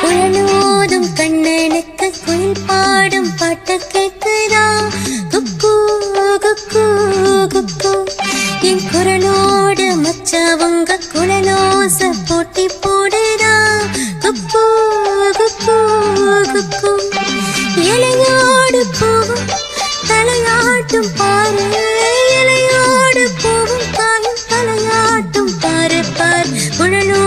குழலோதும் கண்ணனுக்கு குயில் பாடும் பாட்டு கேட்குதா குக்கு குக்கு குக்கு. என் குரலோடு மச்சவங்க குழலோச போட்டி போட தலையாட்டும் பாரு இலையோடு போகும் காயும் தலையாட்டும் பாரு பார். குழலோதும்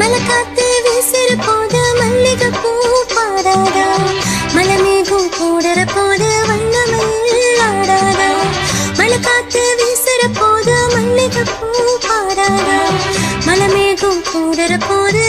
மலக்காத்து வீசுற போது மல்லிகை பூ பாடாதா? மலமேகம் கூடுற போது வண்ணமயில் மலக்காத்து வீசுற போது மல்லிகை பூ பாடாதா? மலமேகம் போது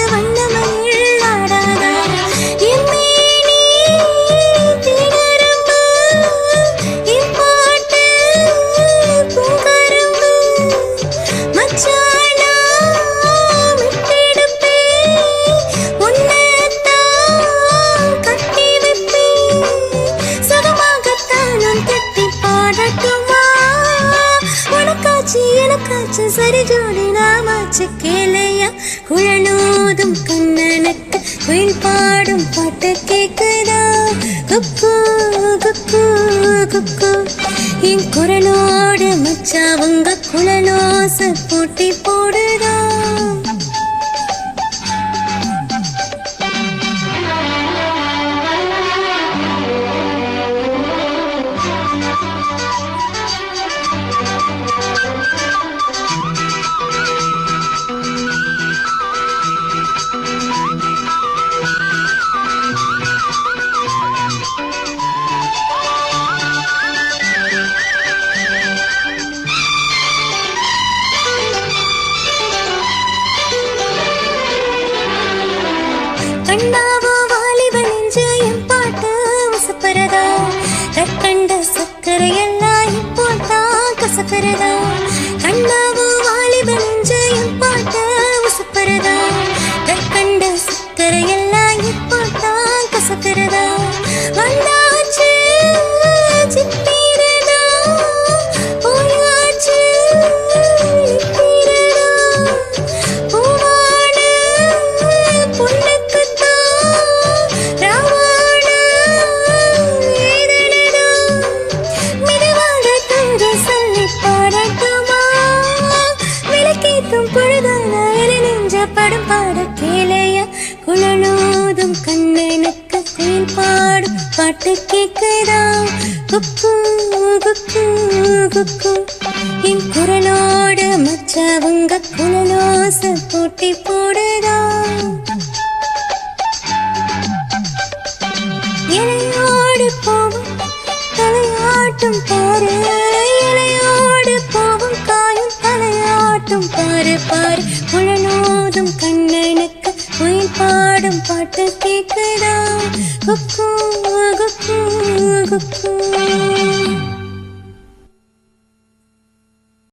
காச்சு சரி ஜோடி நாமாச்சு கேளையா? குழலூதும் கண்ணனுக்கு குயில் பாடும் பாட்டு கேக்குதா? குக்கு குக்கு குக்கு. என் குரலோடு மச்சாவங்க குழலோச போட்டி போடுதா? 만나 பாட்டு கேட்குதா குக்கு குக்கு குக்கு. என் குரலோடு மற்றவங்க குழலோச போட்டி போடுதா? இலையோடு போவோம் தலையாட்டும் பாரு. இலையோடு போவோம் காயும் தலையாட்டும் பாரு பாரு. குழலோதும் கண்ணனுக்கு குயில் பாடும் பாட்டு கேட்குதா குக்கு குக்கு Oops.